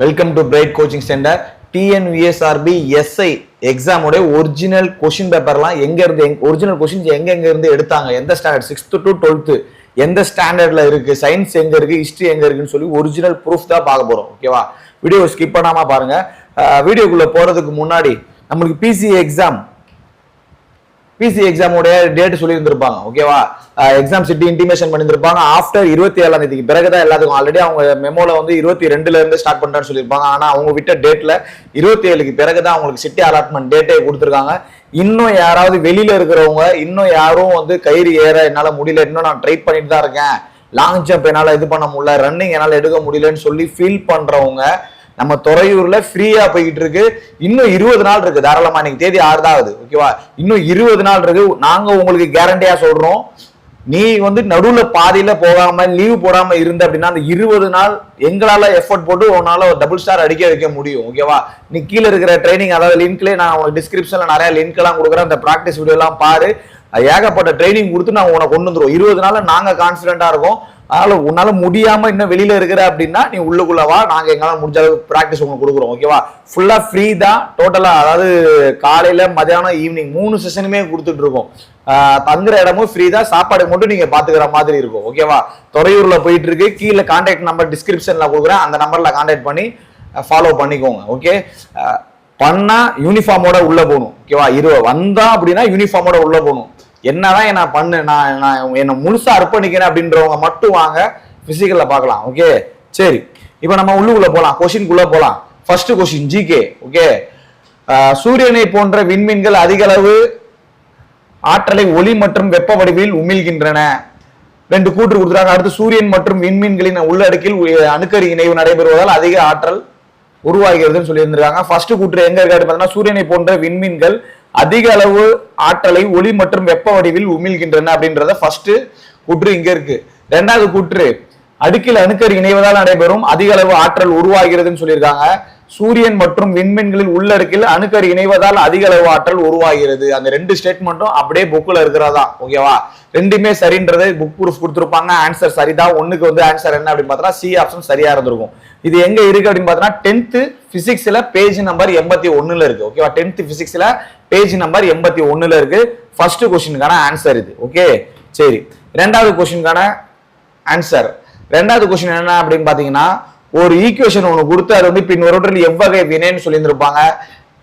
Welcome to bright coaching centre TNUSRB SI எக்ஸாமோட original question பேப்பர்லாம் எங்க இருந்து ஒரிஜினல் கொஷின்ஸ் எங்க எங்க இருந்து எடுத்தாங்க? எந்த ஸ்டாண்டர்ட் சிக்ஸ்த் டு டுவெல்த்து எந்த ஸ்டாண்டர்ட்ல இருக்கு? சயின்ஸ் எங்க இருக்கு? ஹிஸ்டரி எங்க இருக்குன்னு சொல்லி ஒரிஜினல் ப்ரூஃப் தான் பார்க்க போறோம் ஓகேவா வீடியோ ஸ்கிப் பண்ணாம பாருங்க. வீடியோக்குள்ள போறதுக்கு முன்னாடி நம்மளுக்கு பிசி எக்ஸாம் பிசி எக்ஸாமுடைய டேட் சொல்லியிருந்திருப்பாங்க ஓகேவா எக்ஸாம் சிட்டி இன்டிமேஷன் பண்ணியிருந்திருப்பாங்க. ஆஃப்டர் இருபத்தி ஏழாம் தேதிக்கு பிறகுதான் எல்லாத்துக்கும் ஆல்ரெடி அவங்க மெமோல வந்து இருபத்தி ரெண்டுல இருந்து ஸ்டார்ட் பண்றேன்னு சொல்லியிருப்பாங்க. ஆனா அவங்க விட்ட டேட்ல இருபத்தி ஏழுக்கு பிறகுதான் அவங்களுக்கு சிட்டி அலாட்மெண்ட் டேட்டே கொடுத்துருக்காங்க. இன்னும் யாராவது வெளியில இருக்கிறவங்க இன்னும் யாரும் வந்து கயிறு ஏற என்னால முடியல இன்னும் நான் ட்ரை பண்ணிட்டு தான் இருக்கேன். லாங் ஜம்ப் என்னால இது பண்ண முடியல ரன்னிங் என்னால எடுக்க முடியலன்னு சொல்லி ஃபீல் பண்றவங்க நம்ம துறையூர்ல ஃப்ரீயா போய்கிட்டு இருக்கு இன்னும் இருபது நாள் இருக்கு. தாராளமா இன்னைக்கு தேதி ஆறு தான் ஆகுது ஓகேவா இன்னும் இருபது நாள் இருக்கு. நாங்க உங்களுக்கு கேரண்டியா சொல்றோம். நீ வந்து நடுவுல பாதியில போகாம லீவ் போடாம இருந்த அப்படின்னா அந்த இருபது நாள் எங்களால எஃபர்ட் போட்டு உன்னால ஒரு டபுள் ஸ்டார் அடிக்க வைக்க முடியும் ஓகேவா நீ கீழே இருக்கிற ட்ரைனிங் அதாவது லிங்க்லேயே நான் உனக்கு டிஸ்கிரிப்ஷன்ல நிறைய லிங்க் எல்லாம் கொடுக்குறேன். அந்த ப்ராக்டிஸ் வீடியோ எல்லாம் பாரு. அது ஏகப்பட்ட ட்ரைனிங் கொடுத்து நான் உனக்கு கொண்டு வந்துருவோம். இருபது நாள் நாங்க கான்பிடண்டா இருக்கோம். அதனால உன்னால முடியாம இன்னும் வெளியில இருக்கிற அப்படின்னா நீ உள்ளுக்குள்ள வா. நாங்க எங்களால முடிஞ்ச அளவுக்கு ப்ராக்டிஸ் உங்களுக்கு கொடுக்குறோம் ஓகேவா ஃபுல்லா ஃப்ரீ தான். டோட்டலா அதாவது காலையில மதியானம் ஈவினிங் மூணு செஷனுமே கொடுத்துட்டு இருக்கோம். தங்குற இடமும் ஃப்ரீ தான். சாப்பாடு மட்டும் நீங்க பாத்துக்கிற மாதிரி இருக்கும் ஓகேவா துறையூர்ல போயிட்டு இருக்கு. கீழே கான்டாக்ட் நம்பர் டிஸ்கிரிப்ஷன்ல கொடுக்குறேன். அந்த நம்பர்ல கான்டாக்ட் பண்ணி ஃபாலோ பண்ணிக்கோங்க ஓகே பண்ணா யூனிஃபார்மோட உள்ள போகணும் ஓகேவா இரு வந்தா அப்படின்னா யூனிஃபார்மோட உள்ள போகணும். என்னதான் நான் பண்ணு நான் நான் என்னை முழுசா அர்ப்பணிக்கிறேன் அப்படின்றவங்க மட்டும் வாங்க பிசிக்கல்ல பார்க்கலாம் ஓகே சரி இப்போ நம்ம உள்ளுக்குள்ள போகலாம் கொஷின்குள்ள போகலாம் ஃபர்ஸ்ட் கொஷின் ஜிகே ஓகே சூரியனை போன்ற விண்மீன்கள் அதிக அளவு ஆற்றலை ஒளி மற்றும் வெப்ப வடிவில் உமிழ்கின்றன. ரெண்டு கூற்று கொடுத்துறாங்க அடுத்து சூரியன் மற்றும் விண்மீன்களின் உள்ளடக்கில் அணுக்கரி அணுக்கரு இணைவு நடைபெறுவதால் அதிக ஆற்றல் உருவாகிறதுன்னு சொல்லியிருந்திருக்காங்க. ஃபர்ஸ்ட் கூற்று எங்க இருக்காரு பார்த்தீங்கன்னா சூரியனை போன்ற விண்மீன்கள் அதிக அளவு ஆற்றலை ஒளி மற்றும் வெப்ப வடிவில் உமிழ்கின்றன அப்படின்றத ஃபர்ஸ்ட் கூற்று இங்க இருக்கு. ரெண்டாவது கூற்று அடுக்கில் அணுக்கர் இணைவதால் நடைபெறும் அதிக அளவு ஆற்றல் உருவாகிறதுன்னு சொல்லியிருக்காங்க. சூரியன் மற்றும் விண்மீன்களில் உள்ளடக்கில் அணுக்கரு இணைவதால் அதிக அளவு ஆற்றல் உருவாகிறது. அந்த ரெண்டு ஸ்டேட்மெண்ட்டும் அப்படியே புக்கில் இருக்கிறதா? ஓகேவா ரெண்டுமே சரின்றது புக் ப்ரூஃப் கொடுத்துருப்பாங்க. ஆன்சர் சரிதான் ஒன்றுக்கு வந்து ஆன்சர் என்ன அப்படின்னு பார்த்தா சி ஆப்ஷன் சரியா இருந்திருக்கும். இது எங்க இருக்கு அப்படின்னு பார்த்தோன்னா டென்த்து பிசிக்ஸ்ல பேஜ் நம்பர் எண்பத்தி ஒன்றில் இருக்கு. ஓகேவா டென்த்து பிசிக்ஸ்ல பேஜ் நம்பர் எண்பத்தி ஒன்றில் இருக்கு. ஃபர்ஸ்ட் கொஸ்டினுக்கான ஆன்சர் இது. ஓகே சரி. ரெண்டாவது கொஸ்டினுக்கான ஆன்சர் ரெண்டாவது கொஸ்டின் என்ன அப்படின்னு பார்த்தீங்கன்னா ஒரு ஈக்குவேஷன் ஒன்று கொடுத்து அது வந்து பின்வருவற்றில் எவ்வகை வினைன்னு சொல்லியிருந்திருப்பாங்க.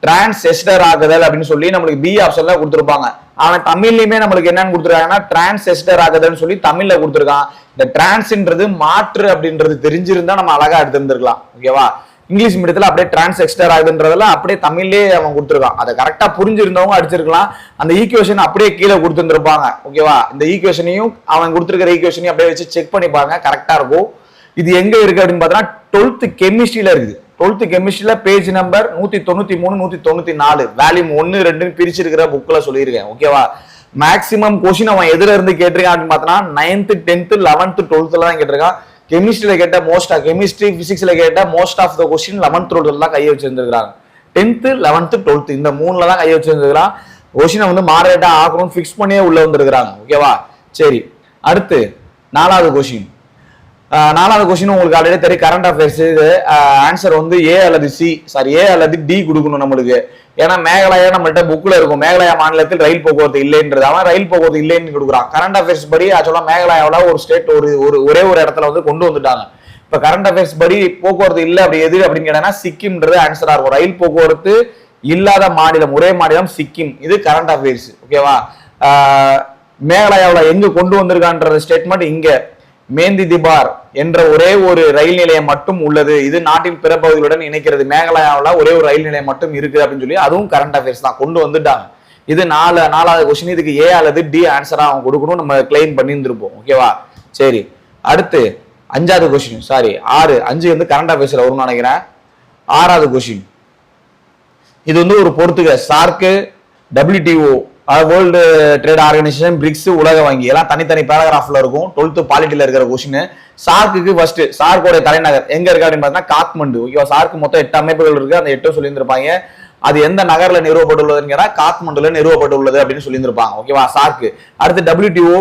டிரான்ஸ் எஸ்டர் ஆகுதல் அப்படின்னு சொல்லி நம்மளுக்கு பி ஆப்ஷன்ல கொடுத்துருப்பாங்க. ஆனா தமிழ்லயுமே நம்மளுக்கு என்னன்னு கொடுத்துருக்காங்கன்னா டிரான்ஸ் எஸ்டர் ஆகுதல்னு சொல்லி தமிழ்ல கொடுத்துருக்கான். இந்த டிரான்ஸ்ன்றது மாற்று அப்படின்றது தெரிஞ்சிருந்தா நம்ம அழகா எடுத்திருந்திருக்கலாம். ஓகேவா இங்கிலீஷ் மீடியத்துல அப்படியே டிரான்ஸ் எக்ஸ்டர் ஆகுதுன்றதெல்லாம் அப்படியே தமிழ்லயே அவன் கொடுத்துருக்கான். அதை கரெக்டா புரிஞ்சிருந்தவங்க அடிச்சிருக்கலாம். அந்த ஈக்குவேஷன் அப்படியே கீழே கொடுத்துருந்துருப்பாங்க. ஓகேவா இந்த ஈக்குவேஷனையும் அவன் கொடுத்துருக்கிற ஈக்குவேஷனையும் அப்படியே வச்சு செக் பண்ணி பாருங்க கரெக்டா இருக்கும். இது எங்க இருக்கு அப்படின்னு பார்த்தோன்னா டுவெல்த் கெமிஸ்ட்ரியில இருக்குது. டுவெல்த் கெமிஸ்ட்ரியில பேஜ் நம்பர் நூத்தி தொண்ணூத்தி மூணு நூத்தி தொண்ணூத்தி நாலு. வேல்யூம் ஒன்னு ரெண்டுன்னு பிரிச்சிருக்கிற புக்ல சொல்லியிருக்கேன். ஓகேவா மேக்ஸிமம் கொஸ்டின் அவன் எதுல இருந்து கேட்டிருக்கான் அப்படின்னு பார்த்தோன்னா நைன்த் டென்த் லெவன்த் டுவெல்த்ல தான் கேட்டிருக்கான். கெமிஸ்ட்ரியில கேட்ட மோஸ்ட் கெமிஸ்ட்ரி பிசிக்ஸ்ல கேட்ட most of the question eleventh டுவெல்த்ல தான் கையை வச்சிருந்திருக்காங்க டென்த் லெவன்த் டுவெல்த் இந்த மூணுல தான் கையை வச்சிருந்துருக்கான் கொஸ்டினை வந்து மாடரேட்டா ஆகணும்னு ஃபிக்ஸ் பண்ணியே உள்ள வந்திருக்கிறாங்க. ஓகேவா சரி. அடுத்து நாலாவது கொஸ்டின் நாலாவது கொஸ்டின் உங்களுக்கு ஆல்ரெடி தெரியும். கரண்ட் அஃபேர்ஸ் இது ஆன்சர் வந்து ஏ அல்லது சி சாரி ஏ அல்லது டி கொடுக்கணும் நம்மளுக்கு. ஏன்னா மேகாலயா நம்மள்கிட்ட புக்கில் இருக்கும். மேகாலயா மாநிலத்தில் ரயில் போக்குவரத்து இல்லைன்றது. அவன் ரயில் போக்குவரத்து இல்லைன்னு கொடுக்குறான். கரண்ட் அஃபேர்ஸ் படி ஆக்சுவலாக மேகாலயாவில் ஒரு ஸ்டேட் ஒரு ஒரு ஒரே ஒரு இடத்துல வந்து கொண்டு வந்துட்டாங்க. இப்போ கரண்ட் அஃபேர்ஸ் படி போக்குவரத்து இல்லை அப்படி எது அப்படின்னு கேட்டா சிக்கிம்ன்றது ஆன்சராக இருக்கும். ரயில் போக்குவரத்து இல்லாத மாநிலம் ஒரே மாநிலம் சிக்கிம். இது கரண்ட் அஃபேர்ஸ் ஓகேவா மேகாலயாவில் எங்கே கொண்டு வந்திருக்கான்ற ஸ்டேட்மெண்ட் இங்கே. மேந்தி திபார் என்ற ஒரே ஒரு ரயில் நிலையம் மட்டும் உள்ளது. இது நாட்டின் பிற பகுதிகளுடன் இணைக்கிறது. மேகாலயாவில் ஒரே ஒரு ரயில் நிலையம் மட்டும் இருக்குது அப்படின்னு சொல்லி அதுவும் கரண்ட் அஃபேர்ஸ் தான். கொண்டு வந்துட்டாங்க. இது நாலு நாலாவது கொஸ்டின் இதுக்கு ஏ அல்லது டி ஆன்சரா அவங்க கொடுக்கணும். நம்ம கிளைம் பண்ணியிருந்திருப்போம். ஓகேவா சரி. அடுத்து அஞ்சாவது கொஸ்டின் சாரி ஆறு. அஞ்சு வந்து கரண்ட் அஃபேர்ஸ்ல வரும்னு நினைக்கிறேன். ஆறாவது கொஸ்டின் இது வந்து ஒரு பொறுத்துக சார்க்கு WTO world trade organisation BRICS உலக வங்கி. எல்லாம் தனித்தனி பேராகிராஃப்ல இருக்கும். டுவெல்த் பாலிட்டியில் இருக்கிற கொஸ்டின் சார்க்குக்கு ஃபர்ஸ்ட் சார்க்கோட தலைநகர் எங்க இருக்கு அப்படின்னு பார்த்தீங்கன்னா காத்மண்டு. ஓகேவா சார்க்கு மொத்தம் எட்டு அமைப்புகள் இருக்கு. அந்த எட்டும் சொல்லியிருந்திருப்பாங்க. அது எந்த நகர்ல நிறுவப்பட்டுள்ளதுன்னு கேட்டா காத்மண்டுல நிறுவப்பட்டுள்ளது அப்படின்னு சொல்லியிருந்திருப்பாங்க. ஓகேவா சார்க்கு அடுத்து டபிள்யூடிஓ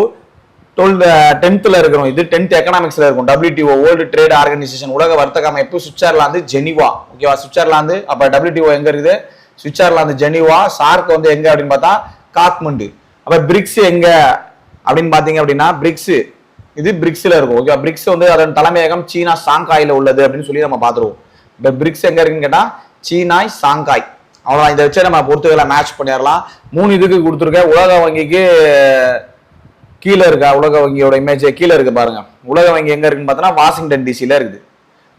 டுவெல்த் டென்த்தில் இருக்கிறோம். இது டென்த் எக்கனாமிக்ஸ்ல இருக்கும். டபிள்யூடிஓ வேர்ல்டு ட்ரேட் ஆர்கனைசேஷன் உலக வர்த்தக அமைப்பு சுவிட்சர்லாந்து ஜெனிவா. ஓகேவா சுவிட்சர்லாந்து அப்போ டபிள்யூடிஓ எங்க இருக்குது? Switzerland Geneva. சார்க் வந்து எங்க அப்படின்னு பார்த்தா காத்மண்டு. அப்போ பிரிக்ஸ் எங்க? அப்படின்னு பாத்தீங்க அப்படின்னா பிரிக்ஸ் இது பிரிக்ஸ்ல இருக்கும். ஓகே பிரிக்ஸ் வந்து அதன் தலைமையகம் சீனா சாங்காயில உள்ளது அப்படின்னு சொல்லி நம்ம பாத்துருவோம் இப்போ பிரிக்ஸ் எங்க இருக்குன்னு கேட்டா சீனாய் சாங்காய் அவ்வளவுதான். இதை வச்சு நம்ம பொறுத்துகளை மேட்ச் பண்ணிடலாம். மூணு இதுக்கு கொடுத்துருக்கேன். உலக வங்கிக்கு கீழே இருக்கா? உலக வங்கியோட இமேஜ் கீழே இருக்கு பாருங்க. உலக வங்கி எங்க இருக்குன்னு பார்த்தோன்னா வாஷிங்டன் டிசியில் இருக்குது.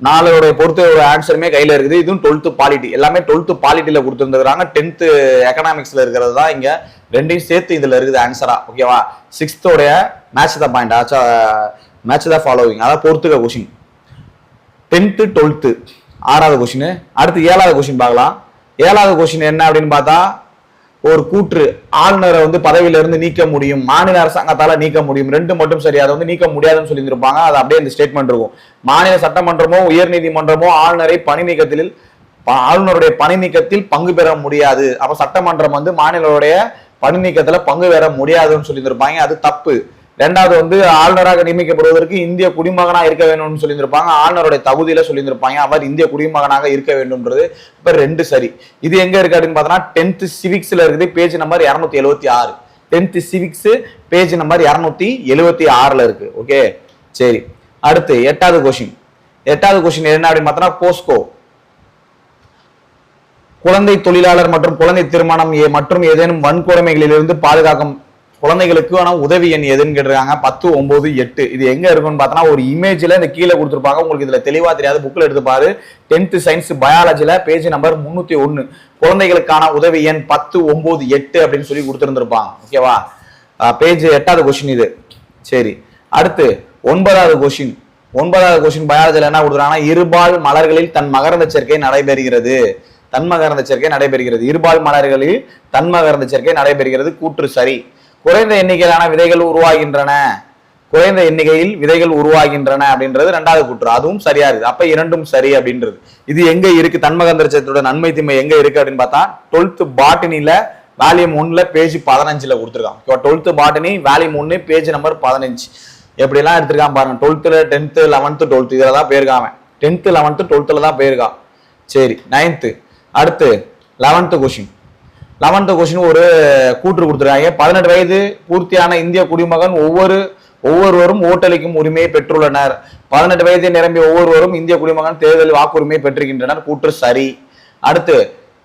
நாலோட பொறுத்த ஒரு ஆன்சருமே கையில இருக்குது. இதுவும் டுவெல்த்து பாலிட்டி எல்லாமே டுவெல்த்து பாலிட்டியில கொடுத்துருந்துருக்காங்க டென்த்து எக்கனாமிக்ஸ்ல இருக்கிறது தான் இங்க ரெண்டையும் சேர்த்து இதுல இருக்குது ஆன்சரா ஓகேவா சிக்ஸ்த்தோடைய மேட்ச் த பாயிண்ட் ஆச்சா மேட்ச் த ஃபாலோவிங் அதாவது பொறுத்துக்க கொஷின் டென்த்து டுவெல்த்து ஆறாவது கொஷின் அடுத்து ஏழாவது கொஷின் பார்க்கலாம். ஏழாவது கொஷின் என்ன அப்படின்னு பார்த்தா ஒரு கூற்று ஆளுநரை வந்து பதவியில இருந்து நீக்க முடியும் மாநில அரசாங்கத்தால நீக்க முடியும். ரெண்டு மட்டும் சரி அதை வந்து நீக்க முடியாதுன்னு சொல்லியிருப்பாங்க அது அப்படியே இந்த ஸ்டேட்மெண்ட் இருக்கும். மாநில சட்டமன்றமோ உயர்நீதிமன்றமோ ஆளுநரை பணி நீக்கத்தில் ஆளுநருடைய பணி நீக்கத்தில் பங்கு பெற முடியாது. அப்ப சட்டமன்றம் வந்து மாநிலருடைய பணி நீக்கத்துல பங்கு பெற முடியாதுன்னு சொல்லியிருப்பாங்க அது தப்பு. ரெண்டாவது வந்து ஆளுநராக நியமிக்கப்படுவதற்கு இந்திய குடிமகனா இருக்க வேண்டும்னு சொல்லியிருப்பாங்க ஆளுநருடைய தகுதியில சொல்லியிருப்பாங்க அவர் இந்திய குடிமகனாக இருக்க வேண்டும்ன்றது இப்ப ரெண்டு சரி. இது எங்க இருக்கு அப்படின்னு பார்த்தோம்னா டென்த் சிவிக்ஸ்ல இருக்குது பேஜ் நம்பர் இரநூத்தி எழுபத்தி ஆறு. டென்த் சிவிக்ஸ் பேஜ் நம்பர் இரநூத்தி எழுபத்தி ஆறுல இருக்கு. ஓகே சரி. அடுத்து எட்டாவது கொஸ்டின் எட்டாவது கொஸ்டின் என்ன அப்படின்னு பார்த்தோன்னா போஸ்கோ குழந்தை தொழிலாளர் மற்றும் குழந்தை திருமணம் மற்றும் ஏதேனும் வன்கொடுமைகளிலிருந்து பாதுகாக்கும் குழந்தைகளுக்கான உதவி எண் எதுன்னு கேட்டிருக்காங்க. பத்து ஒன்பது எட்டு. இது எங்க இருக்குன்னு பார்த்தோன்னா ஒரு இமேஜ்ல இந்த கீழே கொடுத்துருப்பாங்க. உங்களுக்கு இதுல தெளிவா தெரியாது. புக்கில் எடுத்து பாரு. சயின்ஸ் பயாலஜில பேஜ் நம்பர் முன்னூத்தி ஒன்னு குழந்தைகளுக்கான உதவி எண் பத்து ஒன்பது எட்டு அப்படின்னு சொல்லி கொடுத்துருந்துருப்பாங்க. ஓகேவா பேஜ் எட்டாவது கொஸ்டின் இது. சரி. அடுத்து ஒன்பதாவது கொஸ்டின் ஒன்பதாவது கொஸ்டின் பயாலஜியில் என்ன கொடுக்குறாங்கன்னா இருபால் மலர்களில் தன் மகரந்த சேர்க்கை நடைபெறுகிறது. தன்மகரந்த சேர்க்கை நடைபெறுகிறது. இருபால் மலர்களில் தன்மகரந்த சேர்க்கை நடைபெறுகிறது. கூற்று சரி. குறைந்த எண்ணிக்கையிலான விதைகள் உருவாகின்றன. குறைந்த எண்ணிக்கையில் விதைகள் உருவாகின்றன அப்படின்றது ரெண்டாவது கூற்று. அதுவும் சரியா இருக்குது. அப்ப இரண்டும் சரி அப்படின்றது. இது எங்க இருக்கு? தன்மகந்திரச்சத்தோட நன்மை தீமை எங்க இருக்கு அப்படின்னு பார்த்தா டுவெல்த் பாட்டினில வேல்யூம் ஒன்ல பேஜ் பதினஞ்சுல கொடுத்துருக்கான். டுவெல்த் பாட்டனி வேல்யூம் ஒன்னு பேஜ் நம்பர் பதினஞ்சு. எப்படிலாம் எடுத்திருக்கான் பாருங்க. டுவெல்த்தில் டென்த்து லெவன்த்து டுவெல்த்து இதில் தான் போயிருக்கான் டென்த்து லெவன்த்து டுவெல்த்தில் தான் போயிருக்கான். சரி நைன்த்து அடுத்து லெவன்த்து கொஷின் லெவன்த்து கொஸ்டின் ஒரு கூற்று கொடுத்துருக்காங்க. பதினெட்டு வயது பூர்த்தியான இந்திய குடிமகன் ஒவ்வொரு ஒவ்வொருவரும் ஓட்டளிக்கும் உரிமையை பெற்றுள்ளனர். பதினெட்டு வயதை நிரம்பிய ஒவ்வொருவரும் இந்திய குடிமகன் தேர்தல் வாக்குரிமையை பெற்றிருக்கின்றனர். கூற்று சரி. அடுத்து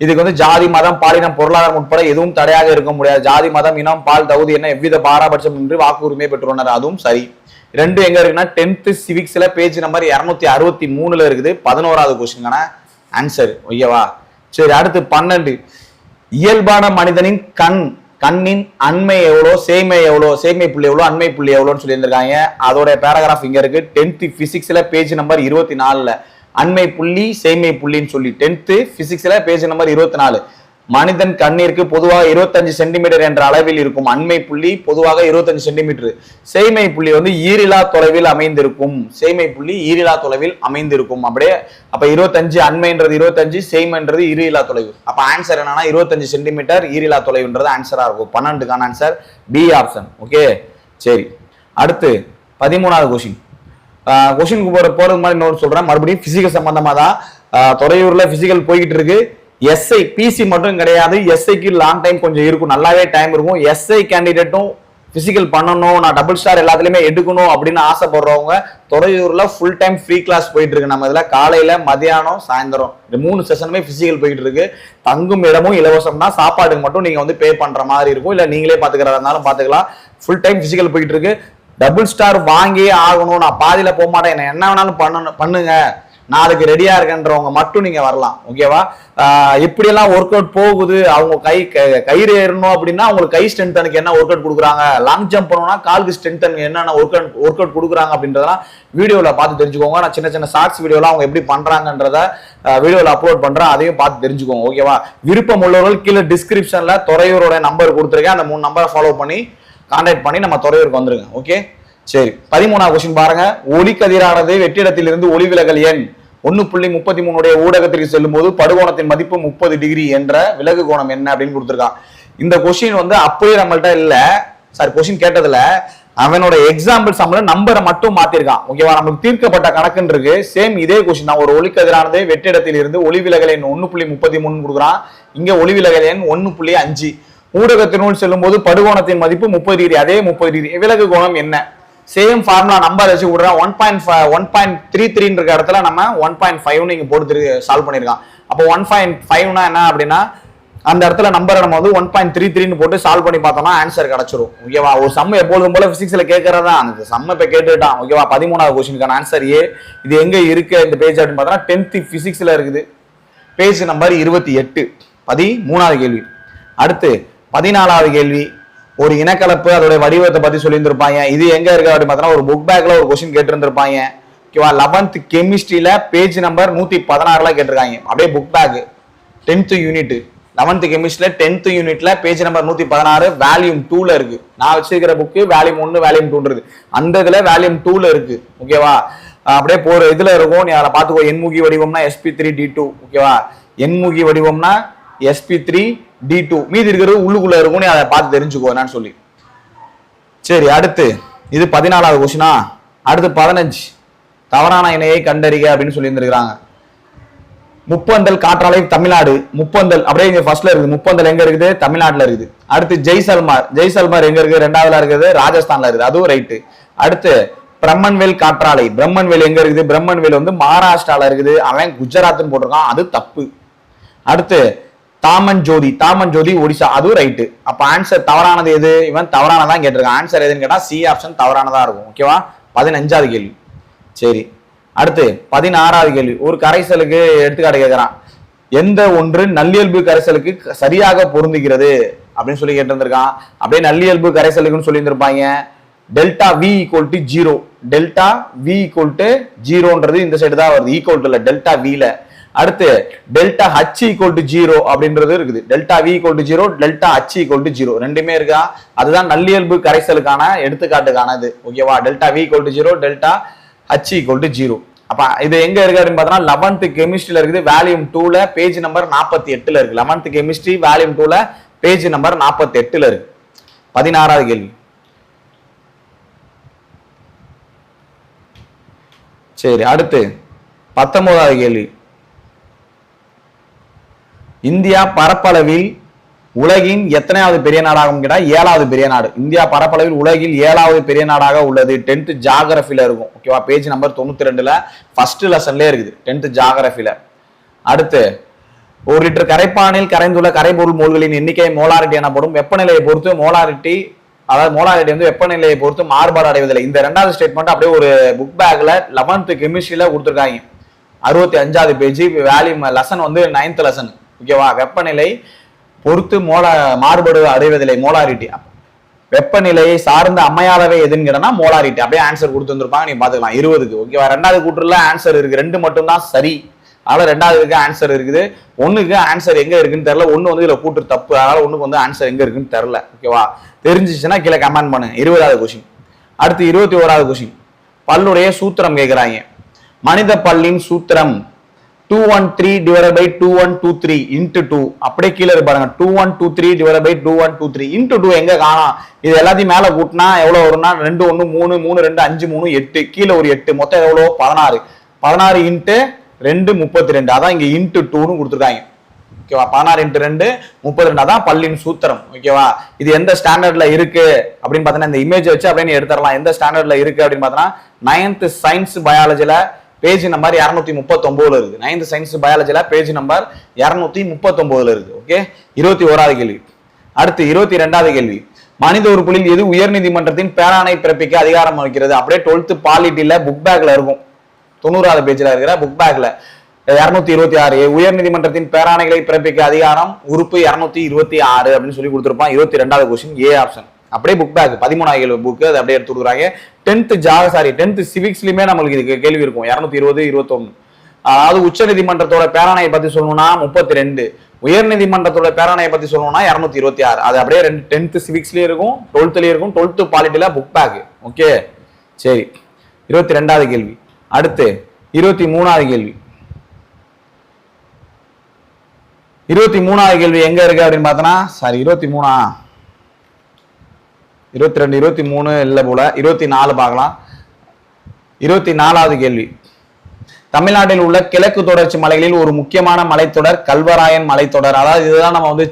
இதுக்கு வந்து ஜாதி மதம் பாலினம் பொருளாதாரம் உட்பட எதுவும் தடையாக இருக்க முடியாது. ஜாதி மதம் இனம் பால் தகுதி என்ன எவ்வித பாராபட்சம் என்று வாக்குரிமை பெற்றுள்ளனர். அதுவும் சரி. ரெண்டு எங்க இருக்குன்னா டென்த் சிவிக்ஸ்ல பேஜ் நம்பர் இரநூத்தி அறுபத்தி மூணுல இருக்குது. பதினோராவது கொஸ்டின்கான ஆன்சர் ஓகேவா? சரி அடுத்து பன்னெண்டு. இயல்பான மனிதனின் கண் கண்ணின் அண்மை எவ்வளோ சேமை எவ்வளோ சேமை புள்ளி எவ்வளோ அண்மை புள்ளி எவ்வளோன்னு சொல்லியிருந்திருக்காங்க. அதோட பேராகிராஃப் இங்கே இருக்கு. டென்த்து ஃபிசிக்ஸில் பேஜ் நம்பர் இருபத்தி நாலில். அண்மை புள்ளி சேமை புள்ளின்னு சொல்லி டென்த்து ஃபிசிக்ஸில் பேஜ் நம்பர் இருபத்தி நாலு. மனிதன் கண்ணிற்கு பொதுவாக இருபத்தஞ்சு சென்டிமீட்டர் என்ற அளவில் இருக்கும் அண்மை புள்ளி பொதுவாக இருபத்தஞ்சு சென்டிமீட்டர். சேமை புள்ளி வந்து ஈரிலா தொலைவில் அமைந்திருக்கும். சேமை புள்ளி ஈரிலா தொலைவில் அமைந்திருக்கும். அப்படியே அப்ப இருபத்தஞ்சு அண்மைன்றது இருபத்தஞ்சு சேமைன்றது ஈரிலா தொலைவு. அப்ப ஆன்சர் என்னன்னா இருபத்தஞ்சு சென்டிமீட்டர் ஈரிலா தொலைவுன்றது ஆன்சரா இருக்கும். பன்னெண்டுக்கான ஆன்சர் பி ஆப்ஷன் ஓகே சரி. அடுத்து பதிமூணாவது கொஷின் கொஷினுக்கு போற போறது மாதிரி இன்னொரு சொல்றேன். மறுபடியும் பிசிக்கல் சம்பந்தமா தான் துறையூர்ல பிசிக்கல் போய்கிட்டு இருக்கு. எஸ்ஐ பிசி மட்டும் கிடையாது. எஸ்ஐக்கு லாங் டைம் கொஞ்சம் இருக்கும். நல்லாவே டைம் இருக்கும். எஸ்ஐ கேண்டிடேட்டும் பிசிக்கல் பண்ணணும். நான் டபுள் ஸ்டார் எல்லாத்துலயுமே எடுக்கணும் அப்படின்னு ஆசைப்படுறவங்க துறையூர்ல ஃபுல் டைம் ஃப்ரீ கிளாஸ் போயிட்டு இருக்கு நம்ம இதுல காலையில மதியானம் சாயந்தரம். இந்த மூணு செஷனுமே பிசிக்கல் போயிட்டு இருக்கு தங்கும் இடமும் இலவசம் தான் சாப்பாடுக்கு மட்டும் நீங்க வந்து பே பண்ற மாதிரி இருக்கும். இல்ல நீங்களே பாத்துக்கிறதா இருந்தாலும் பாத்துக்கலாம். ஃபுல் டைம் பிசிக்கல் போயிட்டு இருக்கு டபுள் ஸ்டார் வாங்கியே ஆகணும். நான் பாதியில போக மாட்டேன். என்ன என்ன வேணாலும் பண்ணணும் பண்ணுங்க. நாளைக்கு ரெடியாக ரெடியா இருக்கேன்றவங்க மட்டும் நீங்க வரலாம் ஓகேவா ஆஹ் எப்படியெல்லாம் ஒர்க் அவுட் போகுது அவங்க கை க- கயிறு ஏறணும் அப்படின்னா அவங்களுக்கு கை ஸ்ட்ரென்த்தனுக்கு என்ன ஒர்க் அவுட் கொடுக்குறாங்க? லாங் ஜம்ப் பண்ணணும்னா காலுக்கு ஸ்ட்ரென்த்தனுக்கு என்னென்ன ஒர்க் அவுட் ஒர்க் அவுட் கொடுக்குறாங்க அப்படின்றதெல்லாம் வீடியோல பார்த்து தெரிஞ்சுக்கோங்க. நான் சின்ன சின்ன ஷார்ட்ஸ் வீடியோலாம் அவங்க எப்படி பண்றாங்கன்றத வீடியோல அப்லோட் பண்றேன். அதையும் பார்த்து தெரிஞ்சுக்கோங்க ஓகேவா விருப்பம் உள்ளவர்கள் கீழே டிஸ்கிரிப்ஷன்ல துறையூரோட நம்பர் கொடுத்துருக்கேன். அந்த மூணு நம்பரை ஃபாலோ பண்ணி கான்டாக்ட் பண்ணி நம்ம துறையூருக்கு வந்துருங்க ஓகே சரி பதிமூணாவது கொஸ்டின் பாருங்க. ஒளிக்கதிரானது வெற்றிடத்திலிருந்து ஒளி விலகல் எண் ஒன்னு புள்ளி முப்பத்தி மூணுடைய ஊடகத்திற்கு செல்லும் போது படுகோணத்தின் மதிப்பு முப்பது டிகிரி என்ற விலகு கோணம் என்ன அப்படின்னு கொடுத்துருக்கான். இந்த கொஸ்டின் வந்து அப்படியே நம்மள்ட்ட இல்ல. சாரி கொஸ்டின் கேட்டதுல அவனோட எக்ஸாம்பிள் சம்பள நம்பரை மட்டும் மாத்திருக்கான். ஓகேவா நமக்கு தீர்க்கப்பட்ட கணக்குன்னு இருக்கு. சேம் இதே கொஸ்டின் தான். ஒரு ஒளிக்கதிரானது வெற்றிடத்தில் இருந்து ஒளிவிலகல் எண் ஒன்னு புள்ளி முப்பத்தி மூணு கொடுக்குறான். இங்க ஒளிவிலகல் எண் ஒன்னு புள்ளி அஞ்சு. ஊடகத்தினுள் செல்லும் போது படுகோணத்தின் மதிப்பு முப்பது டிகிரி அதே முப்பது டிகிரி. விலகு கோணம் என்ன? சேம் ஃபார்முலா நம்பர் வச்சு கொடுக்குறான் one point one point three த்ரீன்ற இருக்க இடத்துல நம்ம ஒன் பாயிண்ட் ஃபைவ்னு இங்கே போட்டு சால்வ் பண்ணியிருக்கான். அப்போ ஒன் பாயிண்ட் ஃபைவ்னா என்ன அப்படின்னா அந்த இடத்துல நம்பரை நம்ம வந்து ஒன் பாயிண்ட் த்ரீ த்ரீன்னு போட்டு சால்வ் பண்ணி பார்த்தோம்னா ஆன்சர் கிடைச்சிரும். ஓகேவா ஒரு சம்ம எப்பொழுதும் போல ஃபிசிக்ஸில் கேட்கறதா? அந்த சம்ம இப்போ கேட்டுட்டான். ஓகேவா பதிமூணாவது கொஸ்டினுக்கான ஆன்சர் ஏ. இது எங்கே இருக்கு இந்த பேஜ் அப்படின்னு பார்த்தோம்னா டென்த் ஃபிசிக்ஸில் இருக்குது. பேஜ் நம்பர் இருபத்தி எட்டு. பதிமூணாவது கேள்வி. அடுத்து பதினாலாவது கேள்வி. ஒரு இனக்கலப்பு அதோட வடிவத்தை பத்தி சொல்லியிருந்திருப்பாங்க. இது எங்க இருக்கு அப்படின்னு பார்த்தோன்னா ஒரு புக் பேக்ல ஒரு கொஸ்டின் கேட்டிருந்திருப்பாங்க. ஓகேவா லெவன்த் கெமிஸ்ட்ரியில பேஜ் நம்பர் நூத்தி பதினாறுல கேட்டிருக்காங்க. அப்படியே book back tenth unit eleventh கெமிஸ்ட்ரியில tenth யூனிட்ல பேஜ் நம்பர் நூத்தி பதினாறு வேல்யூம் டூல இருக்கு. நான் வச்சிருக்கிற புக்கு வேல்யூம் ஒன்னு வேல்யூம் டூன்றது அந்த இதுல வேல்யூம் டூல இருக்கு. ஓகேவா அப்படியே போற இதுல இருக்கும். நீ அதை பார்த்துக்கோ. என்முகி வடிவம்னா S P three D two ஓகேவா எண்முகி வடிவம்னா S P three D two மீதி இருக்கிறது உள்ளுக்குள்ள இருக்கும் நீ அதை பார்த்து தெரிஞ்சுக்கோ என்னன்னு சொல்லி. சரி அடுத்து. இது பதினாலாவது கொஸ்டினா அடுத்து பதினஞ்சு. தவறான இணையை கண்டறிக அப்படின்னு சொல்லியிருந்துருக்கிறாங்க. முப்பந்தல் காற்றாலை தமிழ்நாடு. முப்பந்தல். அப்படியே இங்க ஃபர்ஸ்ட்ல இருக்குது. முப்பந்தல் எங்க இருக்குது? தமிழ்நாட்டுல இருக்குது. அடுத்து ஜெய்சல்மார். ஜெய்சல்மார் எங்க இருக்கு ரெண்டாவதுல இருக்குது. ராஜஸ்தான்ல இருக்குது. அதுவும் ரைட்டு அடுத்து பிரம்மன்வேல் காற்றாலை. பிரம்மன்வேல் எங்க இருக்குது? பிரம்மன்வேல் வந்து மகாராஷ்டிரால இருக்குது. அவன் குஜராத்னு போட்டிருக்கான். அது தப்பு. அடுத்து தாமன் ஜோதி தாமன் ஜோதி ஒடிசா. அதுவும் ரைட்டு அப்ப ஆன்சர் தவறானது எது? இவன் தவறானதான் கேட்டிருக்கான். ஆன்சர் எதுன்னு கேட்டா சி ஆப்ஷன் தவறானதா இருக்கும். ஓகேவா பதினஞ்சாவது கேள்வி. சரி. அடுத்து பதினாறாவது கேள்வி. ஒரு கரைசலுக்கு எடுத்துக்காட்டு கேட்கறான். எந்த ஒன்று நல்லியல்பு கரைசலுக்கு சரியாக பொருந்துகிறது? அப்படின்னு சொல்லி கேட்டிருந்திருக்கான். அப்படியே நல்லியல்பு கரைசலுக்குன்னு சொல்லியிருந்திருப்பாங்க. Delta V equal to zero delta V equal to ஜீரோன்றது இந்த சைடு தான் வருது. ஈக்குவல் டு டெல்டா வில அடுத்து delta H equal to zero அப்படின்றது இருக்குது. Delta V equal to zero delta H equal to zero ரெண்டுமே இருக்கா? அதுதான் நல்லியல்பு கரைசலுக்கான எடுத்துக்காட்டுக்கானது ஓகேவா delta V equal to zero delta H equal to zero அப்ப இது எங்க இருக்கு அப்படின்னு பார்த்தோம்னா லெவன்த் கெமிஸ்ட்ரியில இருக்குது. வேல்யூம் டூல பேஜ் நம்பர் நாற்பத்தி எட்டுல இருக்கு. லெவன்த் கெமிஸ்ட்ரி வேல்யூம் டூல பேஜ் நம்பர் நாற்பத்தி எட்டுல இருக்கு. பதினாறாவது கேள்வி. சரி அடுத்து பத்தொன்பதாவது கேள்வி. இந்தியா பரப்பளவில் உலகின் எத்தனையாவது பெரிய நாடாகும் கேட்டால் ஏழாவது பெரிய நாடு. இந்தியா பரப்பளவில் உலகில் ஏழாவது பெரிய நாடாக உள்ளது. டென்த் ஜாகிரஃபியில் இருக்கும். ஓகேவா பேஜ் நம்பர் தொண்ணூற்றி ரெண்டில் ஃபஸ்ட்டு லெசன்லேயே இருக்குது. டென்த் ஜாகிரஃபியில் அடுத்து ஒரு லிட்டர் கரைப்பானில் கரைந்துள்ள கரைபொருள் மூல்களின் எண்ணிக்கை மோலாரிட்டி எனப்படும் வெப்பநிலையை பொறுத்து மோலாரிட்டி அதாவது மோலாரிட்டி வந்து வெப்பநிலையை பொறுத்து மாறுபாடு அடைவதில்லை. இந்த ரெண்டாவது ஸ்டேட்மெண்ட் அப்படியே ஒரு புக் பேக்கில் லெவன்த்து கெமிஸ்ட்ரியில் கொடுத்துருக்காங்க. அறுபத்தி அஞ்சாவது பேஜ் வேல்யூ லெசன் வந்து நைன்த் லெசன் ஓகேவா? வெப்பநிலை பொறுத்து மோலா மாறுபாடு அடைவதில்லை மோலாரிட்டி. வெப்பநிலையை சார்ந்த அமையாதவை எதுன்னு கேட்டா மோலாரிட்டி. அப்படியே ஆன்சர் கொடுத்து வந்திருப்பாங்க நீ பாத்துக்கலாம் இருபதுக்கு ஓகேவா? ரெண்டாவது கூட்டுல ஆன்சர் இருக்கு. ரெண்டு மட்டும்தான் சரி. அதனால ரெண்டாவதுக்கு ஆன்சர் இருக்குது. ஒண்ணுக்கு ஆன்சர் எங்க இருக்குன்னு தெரியல. ஒண்ணு வந்து இதுல கூட்டு தப்பு. அதனால ஒண்ணுக்கு வந்து ஆன்சர் எங்க இருக்குன்னு தெரியல. ஓகேவா? தெரிஞ்சிச்சுன்னா கீழே கமெண்ட் பண்ணுங்க. இருபதாவது கொஸ்டின் அடுத்து இருபத்தி ஓராவது கொஸ்டின் பல்லுடைய சூத்திரம் கேக்குறாங்க. மனித பல்லின் சூத்திரம் two one three divide by two one two three into two அப்படியே கீழே பாருங்க. Two one two three divide by two one two three into two எங்க காணும்? இது எல்லாத்தையும் மேல கூட்டினா எவ்வளவு வரும்னா ரெண்டு ஒன்று மூணு மூணு ரெண்டு அஞ்சு மூணு எட்டு. கீழே ஒரு எட்டு. மொத்தம் எவ்வளோ? பதினாறு. பதினாறு இன்ட்டு ரெண்டு முப்பத்தி ரெண்டு அதான் இங்க இன்ட்டு டூன்னு கொடுத்துருக்காங்க. ஓகேவா? பதினாறு இன்ட்டு ரெண்டு முப்பது ரெண்டு அதான் பள்ளியின் சூத்திரம். ஓகேவா? இது எந்த ஸ்டாண்டர்ட்ல இருக்கு? அப்படின்னு பார்த்தோன்னா இந்த இமேஜ் வச்சு அப்படியே எடுத்துடலாம். எந்த ஸ்டாண்டர்ட்ல இருக்கு அப்படின்னு பார்த்தோன்னா நைன்த் சயின்ஸ் பயாலஜில பேஜ் நம்பர் இரநூத்தி முப்பத்தொன்பதுல இருக்கு நைன்த் சயின்ஸ் பயாலஜில பேஜ் நம்பர் இரநூத்தி முப்பத்தொம்போதுல இருக்கு ஓகே இருபத்தி ஓராவது கேள்வி. அடுத்து இருபத்தி ரெண்டாவது கேள்வி. மனித உறுப்புகளில் எது உயர்நீதிமன்றத்தின் பேராணை பிறப்பிக்க அதிகாரம் அளிக்கிறது? அப்படியே டுவெல்த் பாலிட்டியில புக் பேக்ல இருக்கும். தொண்ணூறாவது பேஜ்ல இருக்கிற புக் பேக்ல இருநூத்தி இருபத்தி ஆறு. உயர்நீதிமன்றத்தின் பேராணைகளை பிறப்பிக்க அதிகாரம் உறுப்பு இருநூத்தி இருபத்தி ஆறு அப்படின்னு சொல்லி கொடுத்துருப்பான். இருபத்தி ரெண்டாவது கொஸ்டின் ஏ ஆப்ஷன் அப்படியே புக் பேக் பதிமூணாவது கேள்வி புக் அதை அப்படியே எடுத்து கொடுக்குறாங்க. டென்த் ஜாக சாரி டென்த் சிவிக்ஸ்லயுமே நம்மளுக்கு இதுக்கு கேள்வி இருக்கும். இரநூத்தி இருபது இருபத்தொன்னு. அதாவது உச்ச நீதிமன்றத்தோட பேராணையை பத்தி சொல்லணும்னா முப்பத்தி ரெண்டு உயர் நீதிமன்றத்தோட பேராணையை பத்தி சொல்லணும்னா இரநூத்தி இருபத்தி ஆறு. அது அப்படியே ரெண்டு டென்த் சிவிக்ஸ்லேயும் இருக்கும் டுவெல்த்துலேயும் இருக்கும் டுவெல்த் பாலிட்டில புக் பேக் ஓகே சரி. இருபத்தி ரெண்டாவது கேள்வி. அடுத்து இருபத்தி மூணாவது கேள்வி. இருபத்தி மூணாவது கேள்வி எங்க இருக்கு அப்படின்னு பார்த்தோன்னா சாரி இருபத்தி மூணா இருபத்தி ரெண்டு இருபத்தி மூணு இல்லை போல இருபத்தி நாலு பார்க்கலாம். இருபத்தி நாலாவது கேள்வி. தமிழ்நாட்டில் உள்ள கிழக்கு தொடர்ச்சி மலைகளில் ஒரு முக்கியமான மலைத்தொடர் கல்வராயன் மலைத்தொடர். அதாவது இதுதான் நம்ம வந்து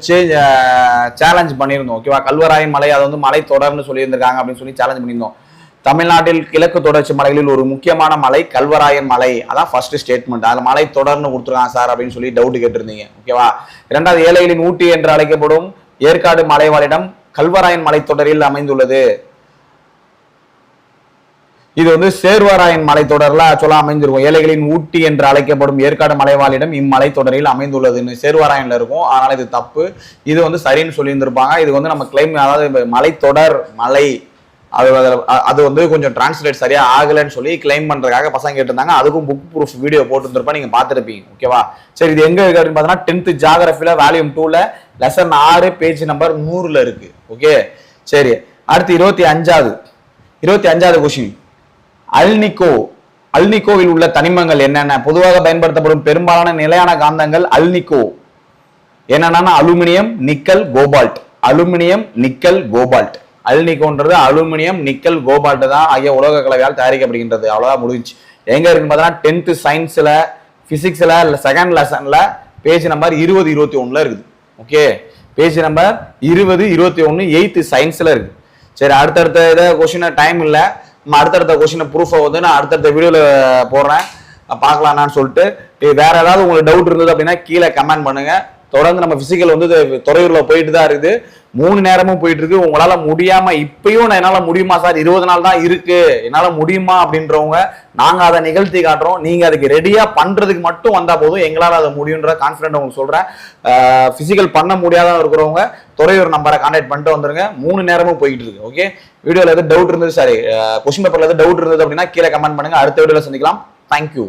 சேலஞ்ச் பண்ணியிருந்தோம் ஓகேவா கல்வராயன் மலை அதை வந்து மலைத்தொடர்னு சொல்லியிருந்திருக்காங்க அப்படின்னு சொல்லி சேலஞ்ச் பண்ணியிருந்தோம். தமிழ்நாட்டில் கிழக்கு தொடர்ச்சி மலைகளில் ஒரு முக்கியமான மலை கல்வராயன் மலை. அதான் ஃபர்ஸ்ட் ஸ்டேட்மெண்ட் அது மலை தொடர்னு கொடுத்துருக்காங்க சார் அப்படின்னு சொல்லி டவுட் கேட்டிருந்தீங்க ஓகேவா இரண்டாவது ஏழைகளின் ஊட்டி என்று அழைக்கப்படும் ஏற்காடு மலைவாழிடம் கல்வராயன் மலைத்தொடரில் அமைந்துள்ளது. இது வந்து சேர்வராயன் மலைத்தொடர்ல ஆக்சுவலா அமைந்திருக்கும். ஏழைகளின் ஊட்டி என்று அழைக்கப்படும் ஏற்காடு மலைவாழிடம் இம்மலைத்தொடரில் அமைந்துள்ளதுன்னு சேர்வராயனில் இருக்கும். அதனால் இது தப்பு. இது வந்து சரின்னு சொல்லியிருந்திருப்பாங்க. இது வந்து நம்ம கிளைம் அதாவது மலைத்தொடர் மலை அது அது- அது வந்து கொஞ்சம் டிரான்ஸ்லேட் சரியா ஆகலைன்னு சொல்லி கிளைம் பண்றதுக்காக பசங்க கேட்டிருந்தாங்க. அதுக்கும் புக் ப்ரூஃப் வீடியோ போட்டுருந்துருப்பா நீங்க பார்த்துருப்பீங்க ஓகேவா சரி இது எங்க இருக்கு அப்படின்னு பாத்தீங்கன்னா டென்த் ஜாகிரபில வேல்யூம் டூல லெசன் ஆறு பேஜ் நம்பர் நூறுல இருக்கு ஓகே சரி அடுத்து இருபத்தி அஞ்சாவது இருபத்தி அஞ்சாவது கொஸ்டின் அல்னிகோ அல்னிகோவில் உள்ள தனிமங்கள் என்னென்ன? பொதுவாக பயன்படுத்தப்படும் பெரும்பாலான நிலையான காந்தங்கள் அல்னிகோ. என்னென்னா aluminium nickel cobalt. Aluminium nickel cobalt. அல்னிகோன்றது aluminium nickel cobalt தான் ஆகிய உலோக கலவையால் தயாரிக்கப்படுகின்றது. அவ்வளோதான் முடிஞ்சு எங்கே இருக்குன்னு பார்த்தீங்கன்னா டென்த்து சயின்ஸில் ஃபிசிக்ஸில் இல்லை செகண்ட் லெசனில் பேஜ் நம்பர் இருபது இருபத்தி ஒன்றில் இருக்குது. ஓகே பேஜ் நம்பர் இருபது இருபத்தி ஒன்று எயித்து சயின்ஸில் இருக்குது. சரி அடுத்தடுத்த இதை கொஷினை டைம் இல்லை. நம்ம அடுத்தடுத்த கொஷினை ப்ரூஃபை வந்து நான் அடுத்தடுத்த வீடியோவில் போடுறேன். பார்க்கலாம்னு சொல்லிட்டு வேறு வேற ஏதாவது உங்களுக்கு டவுட் இருந்தது அப்படின்னா கீழே கமெண்ட் பண்ணுங்கள் தொடர்ந்து நம்ம பிசிக்கல் வந்து துறையூர்ல போயிட்டு தான் இருக்குது. மூணு நேரமும் போயிட்டு இருக்கு. உங்களால முடியாம இப்பயும் நான் என்னால முடியுமா சார்? இருபது நாள் தான் இருக்கு. என்னால முடியுமா அப்படின்றவங்க நாங்க அதை நிகழ்த்தி காட்டுறோம். நீங்க அதுக்கு ரெடியா பண்றதுக்கு மட்டும் வந்தா போதும். எங்களால அதை முடியுன்ற கான்பிடன்ட் உங்களுக்கு சொல்றேன். பிசிக்கல் பண்ண முடியாத இருக்கிறவங்க துறையூர் நம்பரை கான்டாக்ட் பண்ணிட்டு வந்துருங்க. மூணு நேரமும் போயிட்டு இருக்கு. ஓகே வீடியோல எதாவது டவுட் இருந்தது? சாரி கொஸ்டின் பேப்பர்ல எதாவது டவுட் இருந்தது அப்படின்னா கீழே கமெண்ட் பண்ணுங்க. அடுத்த வீடியோல சந்திக்கலாம். தேங்க்யூ